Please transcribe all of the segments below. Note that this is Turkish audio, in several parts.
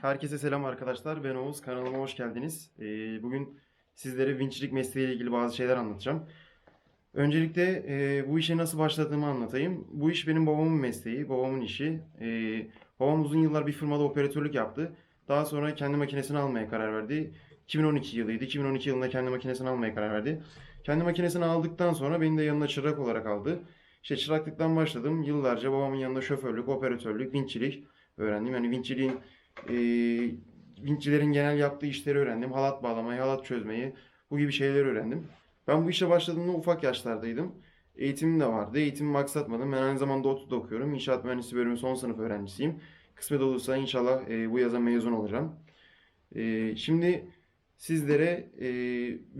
Herkese selam arkadaşlar. Ben Oğuz. Kanalıma hoş geldiniz. Ee, bugün sizlere vinçlik mesleğiyle ilgili bazı şeyler anlatacağım. Öncelikle e, bu işe nasıl başladığımı anlatayım. Bu iş benim babamın mesleği, babamın işi. Ee, babam uzun yıllar bir firmada operatörlük yaptı. Daha sonra kendi makinesini almaya karar verdi. 2012 yılıydı. 2012 yılında kendi makinesini almaya karar verdi. Kendi makinesini aldıktan sonra beni de yanına çırak olarak aldı. İşte çıraklıktan başladım. Yıllarca babamın yanında şoförlük, operatörlük, vinççilik öğrendim. Yani vinççiliğin e, vinççilerin genel yaptığı işleri öğrendim. Halat bağlamayı, halat çözmeyi, bu gibi şeyleri öğrendim. Ben bu işe başladığımda ufak yaşlardaydım. Eğitimim de vardı. Eğitimimi aksatmadım. Ben aynı zamanda ODTÜ'de okuyorum. İnşaat Mühendisliği bölümü son sınıf öğrencisiyim. Kısmet olursa inşallah e, bu yaza mezun olacağım. E, şimdi sizlere e,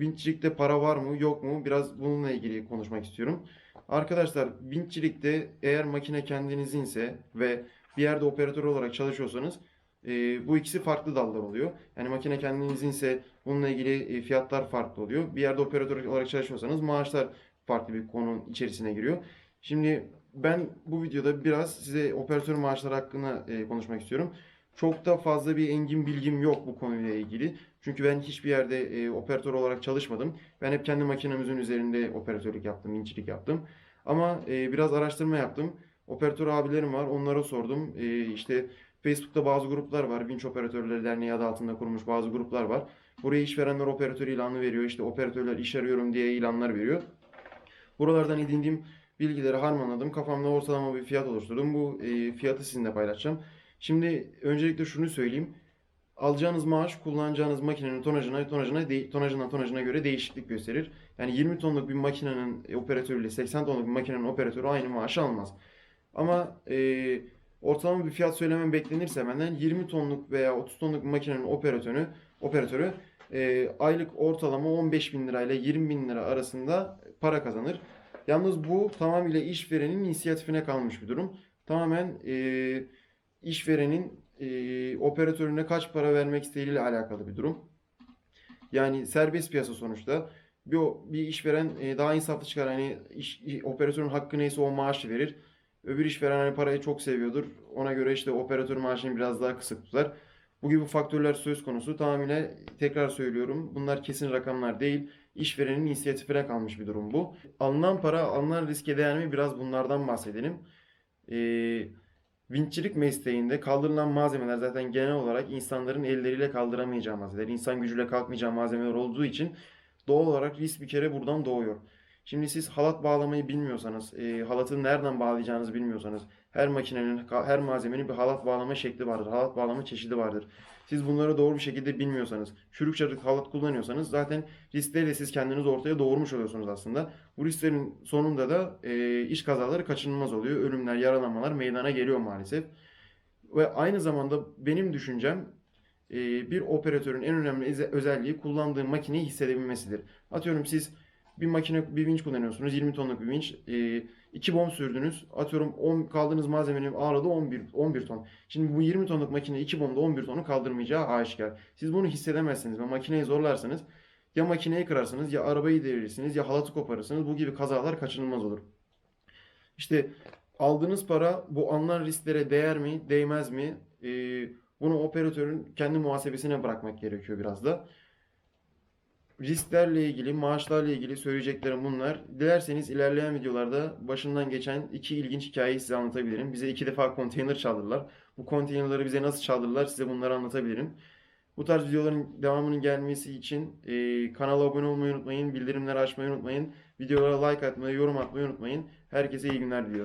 vinççilikte para var mı yok mu biraz bununla ilgili konuşmak istiyorum. Arkadaşlar vinççilikte eğer makine kendinizinse ve bir yerde operatör olarak çalışıyorsanız e, bu ikisi farklı dallar oluyor. Yani makine kendinizinse bununla ilgili e, fiyatlar farklı oluyor. Bir yerde operatör olarak çalışıyorsanız maaşlar farklı bir konu içerisine giriyor. Şimdi ben bu videoda biraz size operatör maaşları hakkında e, konuşmak istiyorum. Çok da fazla bir engin bilgim yok bu konuyla ilgili. Çünkü ben hiçbir yerde e, operatör olarak çalışmadım. Ben hep kendi makinemizin üzerinde operatörlük yaptım, vinçlik yaptım. Ama e, biraz araştırma yaptım. Operatör abilerim var, onlara sordum. E, işte Facebook'ta bazı gruplar var. Vinç Operatörleri Derneği adı altında kurulmuş bazı gruplar var. Buraya işverenler operatör ilanı veriyor. İşte operatörler iş arıyorum diye ilanlar veriyor. Buralardan edindiğim bilgileri harmanladım. Kafamda ortalama bir fiyat oluşturdum. Bu e, fiyatı sizinle paylaşacağım. Şimdi öncelikle şunu söyleyeyim. Alacağınız maaş kullanacağınız makinenin tonajına, tonajına, de, tonajından tonajına göre değişiklik gösterir. Yani 20 tonluk bir makinenin operatörüyle 80 tonluk bir makinenin operatörü aynı maaşı almaz. Ama e, ortalama bir fiyat söylemem beklenirse benden 20 tonluk veya 30 tonluk makinenin operatörü, operatörü e, aylık ortalama 15 bin lirayla 20 bin lira arasında para kazanır. Yalnız bu tamamıyla işverenin inisiyatifine kalmış bir durum. Tamamen e, işverenin e, operatörüne kaç para vermek istediğiyle alakalı bir durum. Yani serbest piyasa sonuçta. Bir, bir işveren e, daha insaflı çıkar. Hani iş, operatörün hakkı neyse o maaşı verir. Öbür işveren hani parayı çok seviyordur. Ona göre işte operatör maaşını biraz daha kısık tutar. Bu gibi faktörler söz konusu. Tamamıyla tekrar söylüyorum. Bunlar kesin rakamlar değil. İşverenin inisiyatifine kalmış bir durum bu. Alınan para, alınan riske değer mi? Biraz bunlardan bahsedelim. Ee, vinççilik mesleğinde kaldırılan malzemeler zaten genel olarak insanların elleriyle kaldıramayacağı malzemeler, insan gücüyle kalkmayacağı malzemeler olduğu için doğal olarak risk bir kere buradan doğuyor. Şimdi siz halat bağlamayı bilmiyorsanız, e, halatı nereden bağlayacağınızı bilmiyorsanız, her makinenin, her malzemenin bir halat bağlama şekli vardır, halat bağlama çeşidi vardır. Siz bunları doğru bir şekilde bilmiyorsanız, çürük çarık halat kullanıyorsanız zaten riskleri siz kendiniz ortaya doğurmuş oluyorsunuz aslında. Bu risklerin sonunda da e, iş kazaları kaçınılmaz oluyor. Ölümler, yaralanmalar meydana geliyor maalesef. Ve aynı zamanda benim düşüncem e, bir operatörün en önemli özelliği kullandığı makineyi hissedebilmesidir. Atıyorum siz bir makine, bir vinç kullanıyorsunuz. 20 tonluk bir vinç. E, 2 bom sürdünüz. Atıyorum 10 kaldığınız malzemenin ağırlığı 11, 11 ton. Şimdi bu 20 tonluk makine 2 bomda 11 tonu kaldırmayacağı aşikar. Siz bunu hissedemezsiniz ve makineyi zorlarsanız ya makineyi kırarsınız ya arabayı devirirsiniz ya halatı koparırsınız. Bu gibi kazalar kaçınılmaz olur. İşte aldığınız para bu alınan risklere değer mi, değmez mi? E, bunu operatörün kendi muhasebesine bırakmak gerekiyor biraz da. Risklerle ilgili, maaşlarla ilgili söyleyeceklerim bunlar. Dilerseniz ilerleyen videolarda başından geçen iki ilginç hikayeyi size anlatabilirim. Bize iki defa konteyner çaldırdılar. Bu konteynerları bize nasıl çaldırdılar size bunları anlatabilirim. Bu tarz videoların devamının gelmesi için e, kanala abone olmayı unutmayın, bildirimleri açmayı unutmayın, videolara like atmayı, yorum atmayı unutmayın. Herkese iyi günler diliyorum.